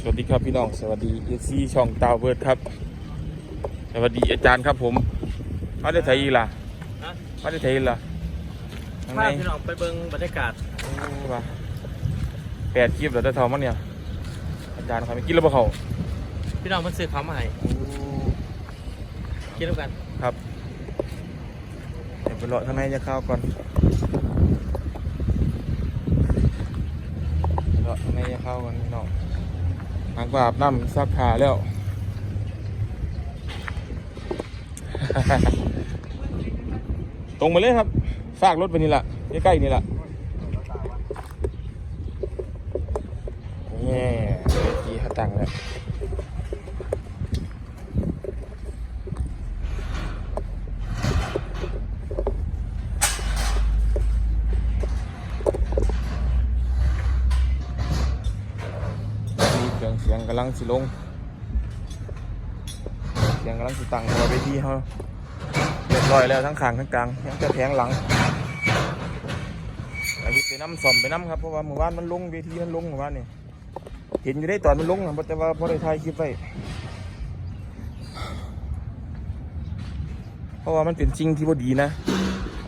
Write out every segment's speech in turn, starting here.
สวัสดีครับพี่น้องสวัสดีเอซีช่องตาวเบิร์ดครับ สวัสดีอาจารย์ครับผมมาได้ไทยอีกล่ะฮะ มาได้ไทยอีกล่ะทางไหพานพี่น้องไปเบิ่งบรรยากาศโอ้ว่ะแปดคลิปแล้วจะทอมันเนี่ย อาจารย์เขาไม่กินแล้วปะเขาพี่น้องมันซื้อเขามาให้กินแล้วกันครับเดี๋ยวไปเลาะข้างในจะเข้าวก่อนเลาะข้างในจะเข้าวก่อนพี่น้อง หางปลาอาบน้ำซักผ้าแล้ว ตรงไปเลยครับ ฝากรถไปนี่แหละใกล้ๆนี่แหละนี่ทีเขาตังแล้ว กำลังสิลง เสียงกำลังสิตังตัวไปที่เขาเรียบร้อยแล้วทั้งขางทั้งกลางยังจะแทงหลังอันนี้ไปน้ำสมไปน้ำครับเพราะว่าเมื่อวานมันลงเวทีมันลงเมื่อวานนี่เห็นอยู่ได้ตอนมันลงนะแต่ว่าพอได้ถ่ายคลิปไว้เพราะว่ามันเป็นสิ่งที่บ่ดีนะ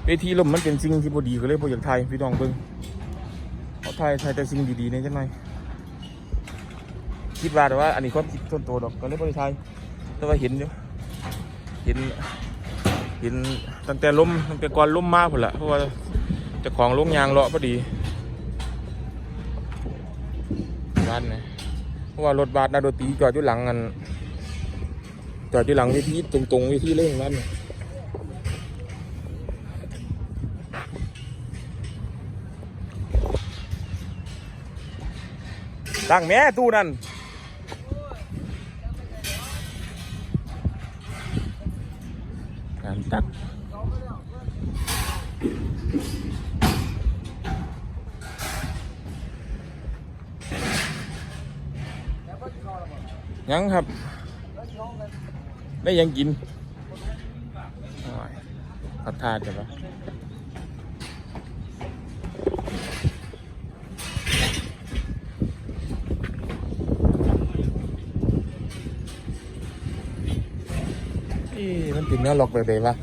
เวทีลมมันเป็นสิ่งที่บ่ดีก็เลยบ่อยากถ่ายพี่น้องเบิ่งเขาถ่ายถ่ายแต่สิ่งดีๆเนี่ยจังไง คิดว่าแต่ว่าอันนี้ความคิดส่วนตัวดอกก็เลยบ่ได้ถ่ายแต่ว่าเห็นอยู่เห็นเห็นตั้งแต่ล้มตั้งแต่ก่อนล้มมาพุ่นละเพราะว่าจะของลงยางเลาะพอดีบ้านนะเพราะว่ารถบัสนาโดตีจอดอยู่หลังกันจอดอยู่หลังเวทีตรงๆเวทีเล่งบ้านน่ะตั้งแม่ตู้นั่น ยังครับ ได้ยังกินพัดทานจะปะมันติดเนื้อหลอกแบบไหนวะ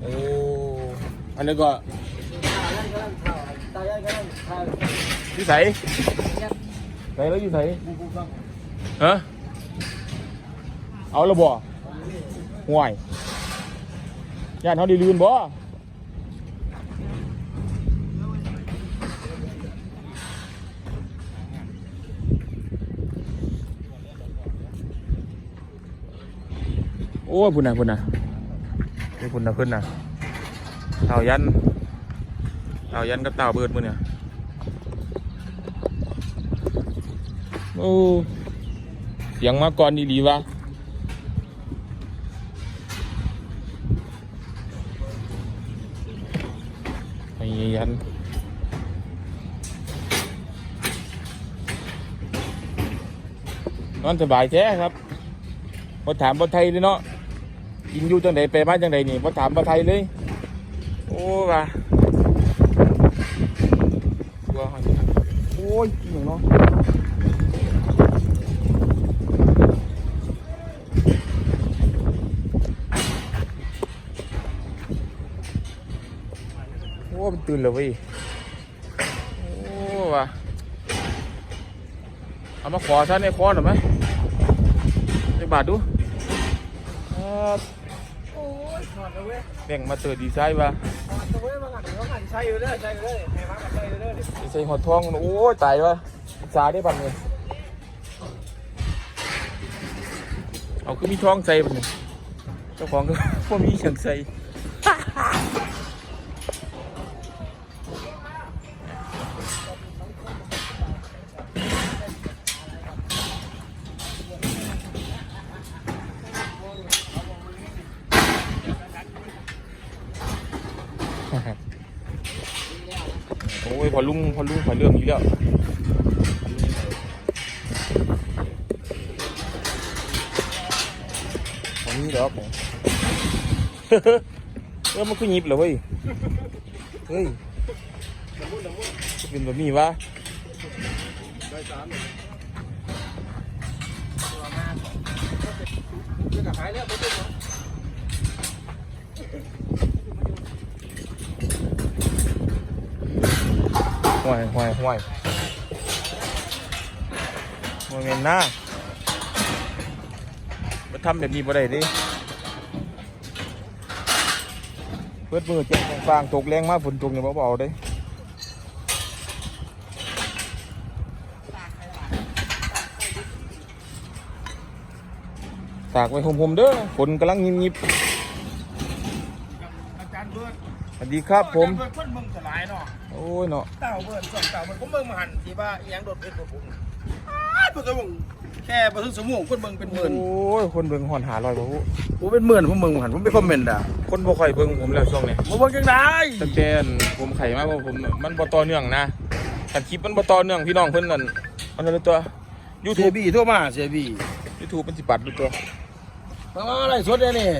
โอ้อันนี้ก็อยู่ใส่ไหนแล้วอยู่ใส่ฮะเอาละบ่ห่วยญาติเขาได้ลืนบ่โอ้ยพุ่นนะพุ่นนะ นี่คุณนะเพื่อนนะเต่ายันเต่ายันกับเต่าเบิดมือเนี่ยโอ้เสียงมาก่อนดีๆวะไอ้ยันนอนสบายแท้ครับมาถามบนไทยเลยเนาะ กินอยู่จังใดไปมาจังใดนี่มาถามมาไทยเลย โอ้ว่ะตัวเขาอยโอ้ยกินอย่งเนาะโอ้มันตื่นแล้วเว้ยโอ้ว่ะเอามาขอฉันในคอหน่อยไหมในบาทดูครับ แบ่งมาเติร์ดีไซน์วะถอดเลยเว้ยมาหันเขาหันใช้อยู่เด้อใช้อยู่เด้อให้มากับใช้อยู่เด้อดิดีไซน์หอดทองโอ้ยตายวะอิจฉาได้บังเลยเอาคือมีทองใส่บังเลยเจ้าของก็พวกมีเฉียงใส่ พอลุงพอลุงพอเรื่องนี้แล้วของนี้ดอกเออมันคือยิบเหรอเฮ้ยเฮ้ยเป็นแบบนี้วะหายแล้วไม่เป็นหรอ ห่วยห่วยห่วยโมเมนต์หน้ามาทำแบบนี้บ่ได้ดิเปิดมือเจ็บฟางๆตกแรงมากฝนตกเนี่ยเบาๆเด้ตากไว้ห่มๆเด้อฝนกำลังยิบอาจารย์เบิร์ดๆสวัสดีครับผม อาจารย์เบิร์ดคนเมืองสลายเนาะโอ้ยเนาะเต่าเบิร์ดสองเต่าเบิร์ดผมเมืองมาหันที่ว่าอีหยังโดดเป็นตัวผมอ้าวเพิ่นก็บอกแค่ประทุสมองคนเมืองเป็นหมื่นโอ้ยคนเบิ่งหอนหาลอยบ่ฮู้ผมเป็นหมื่นผมเมืองมาหันผมไปคอมเมนต์อะคนบ่ค่อยเบิ่งผมแล้วช่วงนี้ผมบอกจังไดตั้งแต่อันผมไข่มาเพราะผมมันบ่ต่อเนื่องนะแต่คลิปมันบ่ต่อเนื่องพี่น้องเพิ่นนั่นมันนั่นเลยตัวเสีย YouTube บีโทั่วมาเสียบี YouTube มันสิปัดดูตัวมามาอะไรสดเนี่ยนี่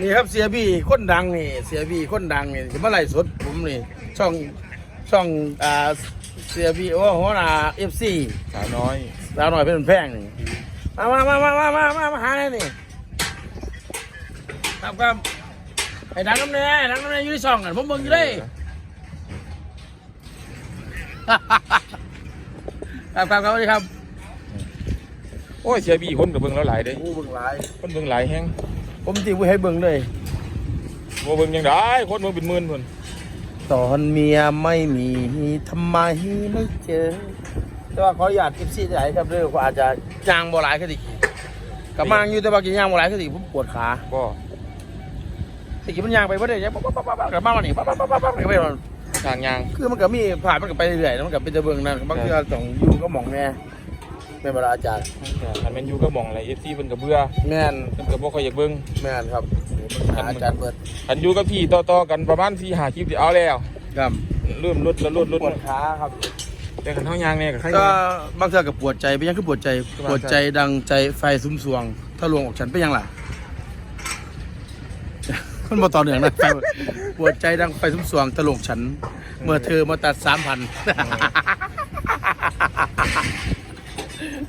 นี่ครับเสียบีคนดังนี่ เสียบีคนดังนี่จะมาไล่สดผมนี่ ช่องช่องอ่าเสียบีโอ้หัวหน้าเอฟซีสาวน้อยดาวหน่อยเป็นแพงนี่มามามามามามามาหาเลยนี่ครับครับไอ้ดังน้ำแน่ดังน้ำแน่อยู่ในช่องกันผมเบิ่งอยู่เลยครับครับครับสวัสดีครับ โอ้ยเสียบีคนก็เบิ่งแล้วหลายเด้โอ้เบิ่งหลายคนเบิ่งหลายแฮง ผมติวให้เบิ่งเลยบ่เบิ่งยังได้คนเบิ่งเป็นหมื่นพุ่นตอนเมียไม่มีทำไมไม่เจอ แต่ว่าขออนุญาตกิฟซี่หลายครับเรื่องอาจจะย่างบ่หลายคดีกับมางอยู่แต่ว่ากินย่างบ่หลายคดีผมปวดขาบ่ตะกี้มันย่างไปบ่ได้ยังปั๊บปั๊บปั๊บปั๊บกับมาวันนี้ปั๊บปั๊บปั๊บปั๊บปั๊บไปมันทางยางคือมันก็มีผ่านมันก็ไปเรื่อยๆแล้วมันก็เป็นตะเบิงนั่นบางทีเราต้องอยู่ก็หมองแน่ แม่นบรอาจารย์คันแม่นอยู่ก็มองอะไร FC เพิ่นก็เบื่อแม่นเพิ่นก็บ่ค่อยอยากเบิ่งแม่นครับหาอาจารย์เบิดคันอยู่กับพี่ต่อๆกันประมาณ4 5คลิปสิเอาแล้วครับเริ่มลดแล้วลดลดปวดขาครับแต่คันเฮายางเนี่ยก็ใครก็บางเทื่อก็ปวดใจไปยังคือปวดใจปวดใจดังใจไฟซุ้มสวง ถ้าลวงออกฉันไปยังล่ะมันมาต่อเนื่องนะไฟปวดใจดังไฟซุ้มสวงตะลงฉัน เมื่อเธอมาตัดสามพัน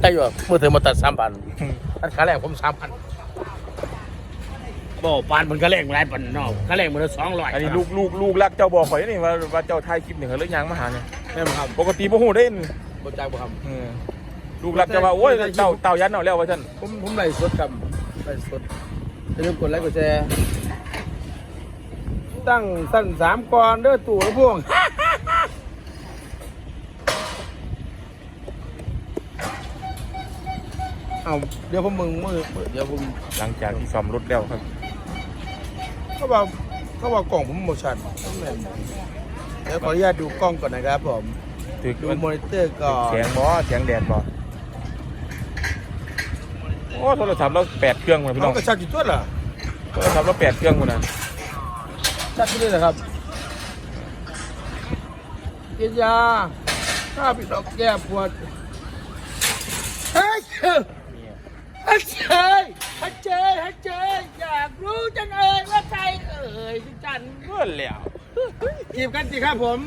ได้อยู่เมื่อเธอมาตัดสามพันตัดขาแรกผมสามพันบ่ปานมันก็แรงหลายปันเนอกขาแรงมันสองร้อยอันนี้ลูกลูกลูกรักเจ้าบอกข่อยนี่ว่าว่าเจ้าถ่ายคลิปนี่เขาเลยยางมาหาเนี่ยแม่นบ่ครับปกติบ่ฮู้เด้นบ่จ่ายบ่ครับเออลูกรักจะว่าโอ้ยเต่าเต่ายันเอาแล้วว่าซั่นผมผมไล่สดกับไล่สดอย่าลืมกดไลค์กดแชร์ตั้งสั้นสามก่อนเด้อตู่และพวง เอาเดี๋ยวผมมึงมือเดี๋ยวผมหลังจากที่ซ่อมรถแล้วครับ เขาบอกเขาบอกกล่องผมโมชั่นเดี๋ยวขออนุญาตดูกล้องก่อนนะครับผมถึกดูมันมอนิเตอร์ก่อนแสงบ่แสงแดดบ่โอ้โทรศัพท์เราแปดเครื่องหมดพี่น้น้อองงกระชับจุดตัวเหรอโทรศัพท์เราแปดเครื่องหมดนะชัดที่นี่เหรอครับกินยาถ้าปิดดอกแก้ปวดเฮ้ย ฮัจเจยฮัจเจยฮัจเจยอยากรู้จังเอยว่าใครเอ่ยที่จันเพื่อนแล้วจีบกันสิครับผม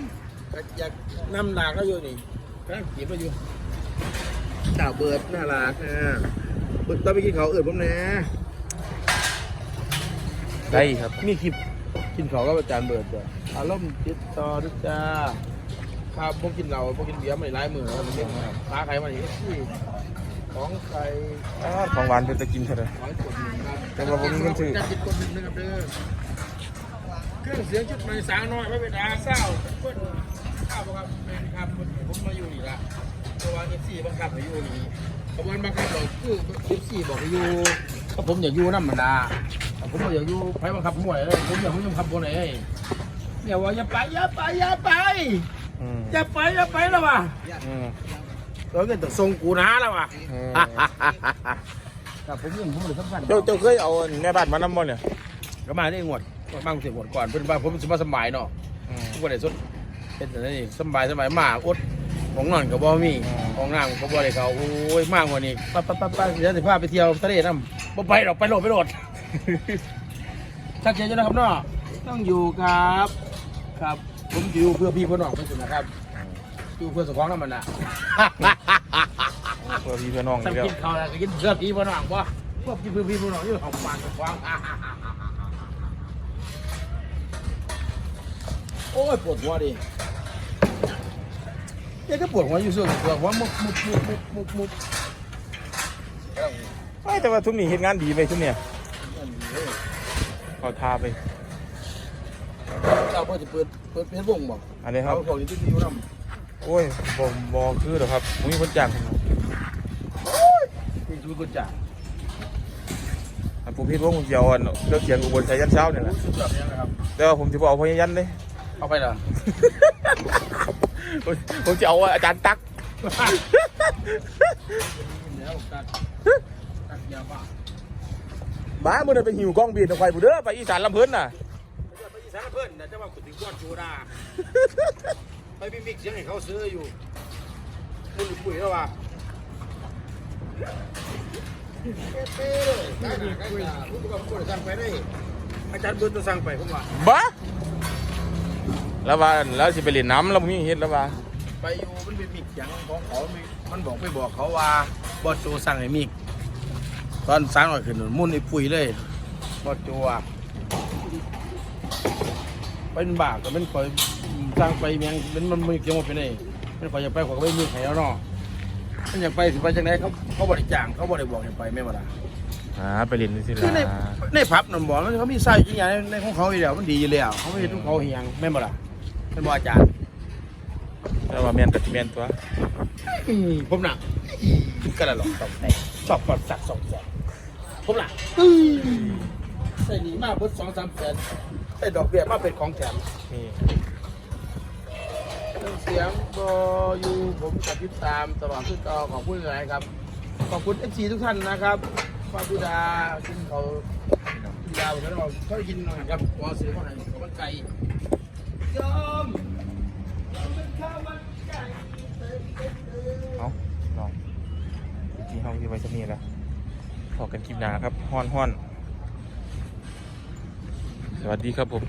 อยากนำหนักก็อยู่นี่กำลังจีบมาอยู่ดาวเบิร์ดน่ารักอะเบิร์ดต้องไปกินเขาวเอื่นผมนะได้ครับมีคลิปกินเขาวก็อาจารย์เบิร์ดจ้ะอารมณ์ติดต่อด้วยจ้าครับพวกกินเราพวกกินเบียร์ไม่ร้ายมือแล้วมันเรื่องค้าใครมาอีกที่ ของใครอ้าวของหวานเป็นตะกินเท่าไหร่ขอให้กดหนึ่งครับแต่ว่าผมมีเงินซื้อจะกินกดหนึ่งนะครับเด้อเครื่องเสียงชุดใหม่สาวน้อยไม่เป็นอาเศร้าเพิ่นข้าวบ่ครับแม่นครับผมมาอยู่นี่ละเพราะว่าเอฟซีบังคับให้อยู่นี่ขบวนบังคับบอกคือเอฟซีบอกให้อยู่ก็ผมอยากอยู่น้ำมันดาผมบ่อยากอยู่ไผบังคับผมบ่ได้เลยผมอยากผมยังขับบ่ได้เลยเนี่ยว่าอย่าไปอย่าไปอย่าไปอืมอย่าไปอย่าไปแล้วว่ะ อืมเราเงินต้องส่งกูนะแล้วว่ะอืมครับผมยังผมเลยสำคัญเจ้าเจ้าเคยเอาแม่บ้านมานำบ่เนี่ยก็มาได้งวดบ้างเสียงวดก่อนเพิ่นว่าผมสบายสบายเนาะอืมทุกวันไหนสดเป็นแต่นี่สบายสบายมากอดของนอนกับบ่มีอืม ของน้ำก็บ่ได้เขาโอ้ยมากกว่านี้ปั๊บปั๊บปั๊บปั๊บเดี๋ยวสิพาไปเที่ยวทะเลน้ำบ่ไปหรอกไปโหลดไปโหลด ชัดเจนอยู่นะครับเนาะต้องอยู่ครับ ครับผมอยู่เพื่อพี่เพื่อน้องเพื่อนสุดนะครับ อยู่เพื่อสุขภาพนั่นมันน่ะเพื่อพี่เพื่อน้องสันี่งแล้วกินเขาแล้วก็กินเพื่อพี่เพื่อน้องบ่พวกพี่เพื่อพี่เพื่อน้องอยู่ของปานสุขภาพโอ้ยปวดหัวดิเนี่ยก็ปวดหัวอยู่ส่วนปวดหัวมุกมุกมุกมุกมุกมุกไม่แต่ว่าทุกนี่เฮ็ดงานดีไปทุกเนี่ยเขาทาไป เจ้าพ่อจะเปิดเปิดเพชรวงบ่อันนี้คเขารับบอกอยู่ที่อยู่น้ โอ้ยบ่บ่คือหรอกครับผมมีคนจ้างผมำนี่คือกุญแจอันผมพี่ว่าผมจะเอาอันเครื่องเสียงอุบลชัยยันเช้าเนี่ยแหละสุดยอดเลยนะครับแต่ว่าผมจะบอกเอาพญายันเลยเอาไปเหรอผมผมจะเอาอาจารย์ตักเดี๋ยวตัดตัดยาบ้าบ้ามื่อนั้นไปหิวกล้องบีดเอาไฟบุเด้อไปอีสานลำเพิ่นน่ะไปอีสานเพื่อนนะจะว่าขุดถึงก้อนชูดา ไปมีมิกเสียงให้เขาซื้ออยู่มุนปุ๋ยแล้ววะเป๊ะๆได้หนาได้หนาผมก็บ่ได้สั่งไปได้อาจารย์เบิร์ตสั่งไปผมว่าบ้าแล้วว่าแล้วสิไปเล่นน้ำแล้วมึงเฮ็ดแล้วว่าไปอยู่มันเป็นมิกเสียงของเขา มันบอกไปบอกเขาว่าบอสโจสั่งให้มิก ตอนสร้างหน่อยขึ้นมุ่นไอ้ปุ๋ยเลยบอสโจอะเป็นบาปก็เป็นคอย สร้างไปเมียงเป็นมันมีเกี่ยวกับไปไหนมันคอยจะไปขอยก็ไม่มีใครแล้วเนาะมันอยากไปสิไปจังไหนเขาเขาบริจ้างเขาบริบอกให้ไปไม่มาละอ่าไปเล่นนี่สิคือในล่ะในผับนั่นบอกมันเขามีไส้จริงอย่างในในของเขาอยู่แล้วมันดีอยู่แล้วเขาไม่เห็นของเขาเฮียงไม่มาละเป็นบออาจารย์แต่ว่าแม่นกับแม่นตัวอืมผมหนักกระหลอกตอกแตกชอบปอดสักสองแสนผมหนักใส่หนีมาเพิ่สองสามแสนไอ้ดอกเบี้ยมาเป็นของแถมนี่เค รื่องเสียงบอยู่ผมกับติดตามตลอดทุกตอขอบคุณหลายครับ ขอบคุณเอฟซีทุกท่านนะครับฟ้าพิดากินเขาพิดาผมก็ต้องบอกเขากินหน่อยครับวอซื้อมาให้ข้ามันไก่ยอมยอมเป็นข้าวมันไก่เอาลองที่ห้องที่ไว้จะมีแล้วพอกันคลิปหนาครับฮ้อนฮ้อนสวัสดีครับผม